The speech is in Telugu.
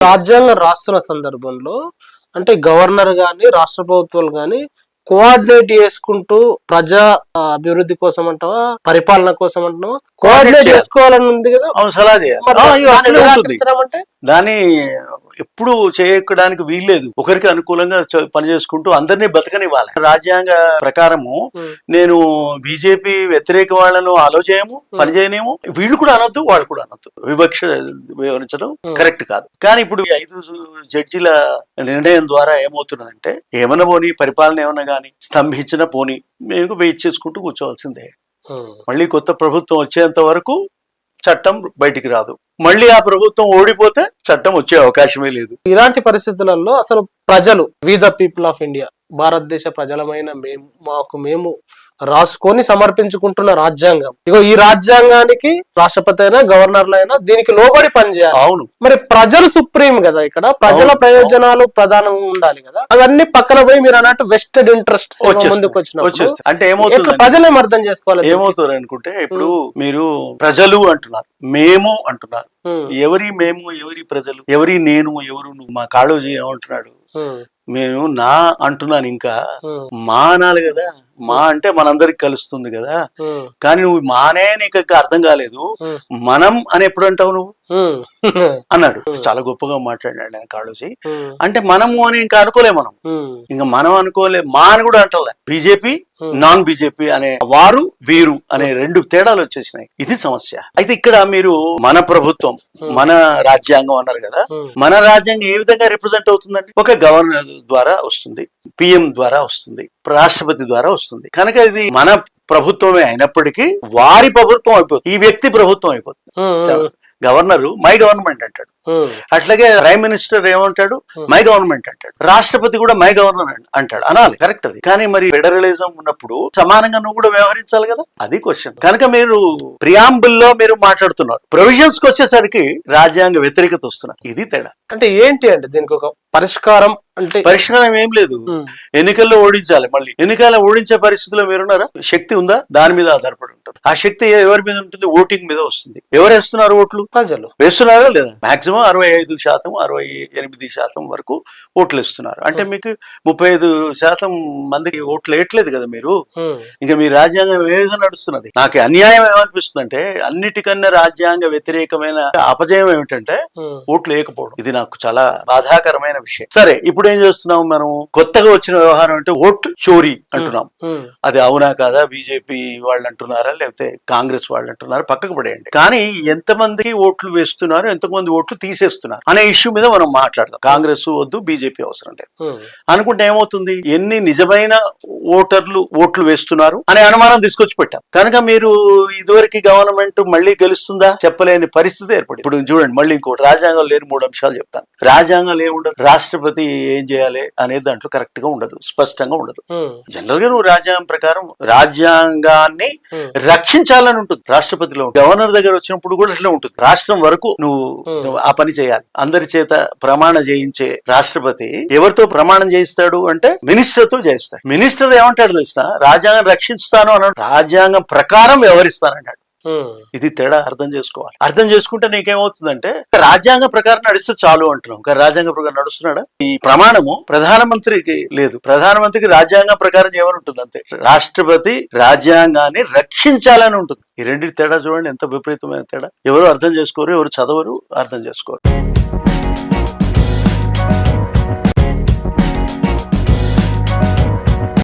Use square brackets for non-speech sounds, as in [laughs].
రాజ్యాంగం రాస్తున్న సందర్భంలో అంటే గవర్నర్ కానీ రాష్ట్ర ప్రభుత్వాలు కానీ కోఆర్డినేట్ చేసుకుంటూ ప్రజా అభివృద్ధి కోసం అంటావా పరిపాలన కోసం అంటావా కోఆర్డినేట్. చేసుకోవాలని ఉంది కదా. అవును సలహా చేయాలి. దాన్ని ఎప్పుడు చేయడానికి వీల్లేదు. ఒకరికి అనుకూలంగా పని చేసుకుంటూ అందరినీ బతకనివ్వాలి. రాజ్యాంగ ప్రకారము నేను బీజేపీ వ్యతిరేక వాళ్ళను ఆలో చేయము పని చేయనేమో వీళ్ళు కూడా అనొద్దు వాళ్ళు కూడా అనొద్దు. వివక్ష వివరించడం. కరెక్ట్ కాదు. కానీ ఇప్పుడు ఐదు జడ్జిల నిర్ణయం ద్వారా ఏమవుతున్నదంటే ఏమన్నా పోని పరిపాలన ఏమన్నా కానీ స్తంభించిన పోని మేము వెయిట్ చేసుకుంటూ కూర్చోవాల్సిందే. మళ్ళీ కొత్త ప్రభుత్వం వచ్చేంత వరకు చట్టం బయటికి రాదు. మళ్ళీ ఆ ప్రభుత్వం ఓడిపోతే చట్టం వచ్చే అవకాశమే లేదు. ఇలాంటి పరిస్థితులలో అసలు ప్రజలు we the people of India భారతదేశ ప్రజలమైన మేము మాకు మేము రాసుకొని సమర్పించుకుంటున్న రాజ్యాంగం. ఇగో ఈ రాజ్యాంగానికి రాష్ట్రపతి అయినా గవర్నర్లు అయినా దీనికి లోబడి పనిచేయాలి అవును. మరి ప్రజలు సుప్రీం కదా ఇక్కడ? ప్రజల. ప్రయోజనాలు ప్రధానంగా ఉండాలి కదా? అవన్నీ పక్కన పోయి మీరు అన్నట్టు వెస్టెడ్ ఇంట్రెస్ట్. ముందుకు వచ్చేస్తాయి. అంటే ఏమవుతుంది ప్రజలేం అర్థం చేసుకోవాలి దీనికి? ఏమవుతారు అనుకుంటే ఇప్పుడు మీరు ప్రజలు అంటున్నారు మేము అంటున్నారు. ఎవరి మేము ఎవరి ప్రజలు ఎవరి నేను ఎవరు నువ్వు మా కాళోజీ ఏమంటున్నాడు నేను నా అంటున్నాను ఇంకా మా అనాలి కదా. మా అంటే మనందరికి కలుస్తుంది కదా. కానీ నువ్వు మానే నీకు ఇంకా అర్థం కాలేదు. మనం అని ఎప్పుడు అంటావు నువ్వు? [laughs] అన్నాడు. చాలా గొప్పగా మాట్లాడాడు ఆయన కాళోజీ. అంటే మనము అని ఇంకా అనుకోలే మనం. ఇంకా మనం అనుకోలే మా అని కూడా అంటలే. బీజేపీ. నాన్ బీజేపీ అనే వారు వీరు అనే రెండు తేడాలు వచ్చేసినాయి. ఇది సమస్య. అయితే ఇక్కడ మీరు మన ప్రభుత్వం. మన రాజ్యాంగం అన్నారు కదా. మన రాజ్యాంగం ఏ విధంగా రిప్రజెంట్ అవుతుందండి? ఒక గవర్నర్ ద్వారా వస్తుంది. పిఎం ద్వారా వస్తుంది రాష్ట్రపతి ద్వారా వస్తుంది. కనుక ఇది మన ప్రభుత్వమే అయినప్పటికీ వారి ప్రభుత్వం అయిపోతుంది ఈ వ్యక్తి ప్రభుత్వం అయిపోతుంది. గవర్నర్ మై గవర్నమెంట్ అంటాడు. అట్లాగే ప్రైమ్ మినిస్టర్ ఏమంటాడు? మై గవర్నమెంట్ అంటాడు. రాష్ట్రపతి కూడా మై గవర్నర్ అంటాడు. అనాలి కరెక్ట్ అది. కానీ మరి ఫెడరలిజం ఉన్నప్పుడు సమానంగా నువ్వు కూడా వ్యవహరించాలి కదా? అది క్వశ్చన్. కనుక మీరు ప్రియాంబుల్లో మీరు మాట్లాడుతున్నారు. ప్రొవిజన్స్కి వచ్చేసరికి రాజ్యాంగ వ్యతిరేకత వస్తున్నారు ఇది తేడా. అంటే ఏంటి అంటే దీనికి ఒక పరిష్కారం అంటే పరిష్కారం ఏం లేదు. ఎన్నికల్లో ఓడించాలి మళ్ళీ. ఎన్నికల్లో ఓడించే పరిస్థితిలో మీరున్నారా? శక్తి ఉందా? దాని మీద ఆధారపడి ఉంటుంది. ఆ శక్తి ఎవరి మీద ఉంటుంది? ఓటింగ్ మీద వస్తుంది. ఎవరు వేస్తున్నారు ఓట్లు? ప్రజలు. వేస్తున్నారా లేదా? మాక్సిమం అరవై ఐదు శాతం అరవై ఎనిమిది శాతం వరకు ఓట్లు ఇస్తున్నారు అంటే మీకు ముప్పై ఐదు శాతం మందికి ఓట్లు వేయట్లేదు కదా మీరు? ఇంకా మీ రాజ్యాంగం ఏ విధంగా నడుస్తున్నది? నాకు అన్యాయం ఏమనిపిస్తుంది అంటే అన్నిటికన్నా రాజ్యాంగ వ్యతిరేకమైన అపజయం ఏమిటంటే ఓట్లు వేయకపోవడం. ఇది నాకు చాలా బాధాకరమైన విషయం. సరే ఇప్పుడు ఏం చేస్తున్నాం మనం కొత్తగా వచ్చిన వ్యవహారం అంటే ఓట్లు చోరీ అంటున్నాం. అది అవునా కాదా? బీజేపీ వాళ్ళు అంటున్నారా లేకపోతే కాంగ్రెస్ వాళ్ళు అంటున్నారా పక్కకు పడేయండి. కానీ ఎంతమందికి ఓట్లు వేస్తున్నారు ఎంతమంది ఓట్లు తీసేస్తున్నారు అనే ఇష్యూ మీద మనం మాట్లాడదాం. కాంగ్రెస్ వద్దు బీజేపీ అవసరం లేదు. అనుకుంటే ఏమవుతుంది? ఎన్ని నిజమైన ఓటర్లు ఓట్లు వేస్తున్నారు అనే అనుమానం తీసుకొచ్చి పెట్టాం. కనుక మీరు ఇదివరకు గవర్నమెంట్ మళ్ళీ గెలుస్తుందా? చెప్పలేని పరిస్థితి ఏర్పడింది. ఇప్పుడు చూడండి మళ్ళీ ఇంకోటి. రాజ్యాంగం లేని మూడు అంశాలు చెప్తాను. రాజ్యాంగం ఏముండదు? రాష్ట్రపతి ఏం చేయాలి అనేది దాంట్లో కరెక్ట్గా ఉండదు స్పష్టంగా ఉండదు. జనరల్గా నువ్వు రాజ్యాంగం ప్రకారం రాజ్యాంగాన్ని రక్షించాలని ఉంటుంది రాష్ట్రపతిలో గవర్నర్ దగ్గర వచ్చినప్పుడు కూడా అట్లే ఉంటుంది. రాష్ట్రం వరకు నువ్వు. ఆ పని చేయాలి. అందరి చేత ప్రమాణ చేయించే రాష్ట్రపతి ఎవరితో ప్రమాణం చేయిస్తాడు అంటే మినిస్టర్తో చేయిస్తాడు. మినిస్టర్ ఏమంటాడు తెలిసిన రాజ్యాంగం రక్షిస్తాను అన్నాడు. రాజ్యాంగం ప్రకారం వ్యవహరిస్తానన్నాడు ఉమ్, ఇది తేడా అర్థం చేసుకోవాలి. అర్థం చేసుకుంటే నీకేమవుతుందంటే రాజ్యాంగ ప్రకారం నడిస్తే చాలు అంటున్నాం కానీ రాజ్యాంగ ప్రకారం నడుస్తున్నాడా? ఈ ప్రమాణము ప్రధానమంత్రికి లేదు. ప్రధానమంత్రికి రాజ్యాంగం ప్రకారం ఏమని ఉంటుంది అంతే. రాష్ట్రపతి రాజ్యాంగాన్ని రక్షించాలని ఉంటుంది. ఈ రెండింటి తేడా చూడండి ఎంత విపరీతమైన తేడా. ఎవరు అర్థం చేసుకోరు ఎవరు చదవరు అర్థం చేసుకోరు.